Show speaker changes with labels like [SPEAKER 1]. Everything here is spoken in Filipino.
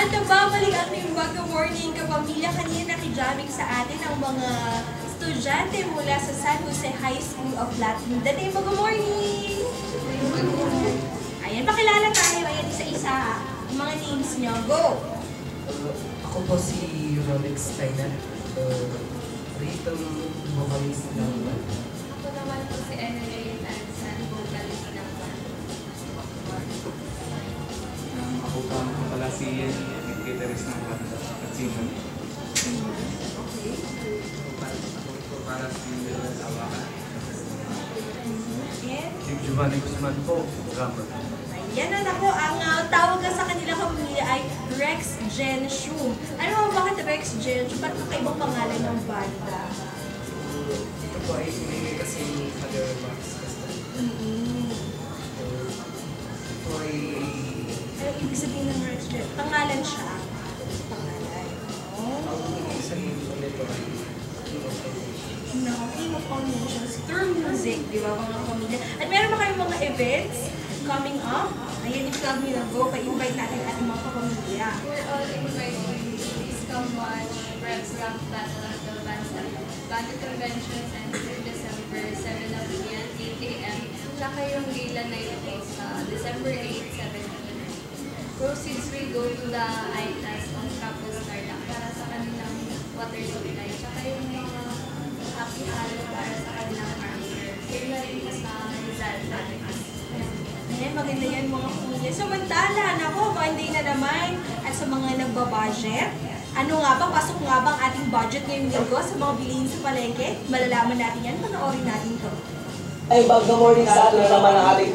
[SPEAKER 1] At nababalik ang Nimbaga Morning kapamilya kanina nakijaming sa atin ang mga estudyante mula sa San Jose High School of Latin. The Nimbaga Morning! Ayan, pakilala tayo. Ayan, isa-isa. Ang mga names nyo. Go!
[SPEAKER 2] Uh, ako po si Rolex Steiner, uh, rhythm vocalist ng band.
[SPEAKER 3] Ako naman po si Enemy Tansan, vocalist ng band.
[SPEAKER 4] Um, ako po ako pala si singer.
[SPEAKER 1] Okay.
[SPEAKER 4] Para si Awakan.
[SPEAKER 2] Si Giovanni Guzman po.
[SPEAKER 1] Yan na ako, ang uh, tawag sa kanila pamilya ay Rex Gen Shum. Ano mo bakit Rex Gen Shum? Ba't kakaibang pangalan ng banda?
[SPEAKER 2] Ito po ay hindi kasi ni Father Max.
[SPEAKER 1] Mm-hmm.
[SPEAKER 2] Ito ay
[SPEAKER 1] Ano ibig sabihin ng Rex Gen? Pangalan siya. No, King of All Nations through music, di ba mga pamilya? At meron ba kayong mga events coming up? Ayan, i-plug nyo na go, pa-invite natin ating mga kapamilya.
[SPEAKER 3] We're all invited. Please come watch Reps Rock Battle at the Banda, Banda Convention and 3 December, 7 of p.m. 8 a.m. Tsaka yung gala night po sa December 8, 7 p.m. Proceeds will go to the ITAS on Campus Tarlac para sa kanilang water supply. Halo para sa kanilang marker. Same na rin sa Rizal Atticus.
[SPEAKER 1] Ayan, maganda yan mga pamilya. Samantala, nako, Monday na naman. At sa mga nagbabudget, ano nga ba, pasok nga ba ang ating budget ngayong linggo sa mga bilihin sa palengke? Malalaman natin yan, panoorin natin to.
[SPEAKER 5] Ay, bago morning sa atin naman ang ating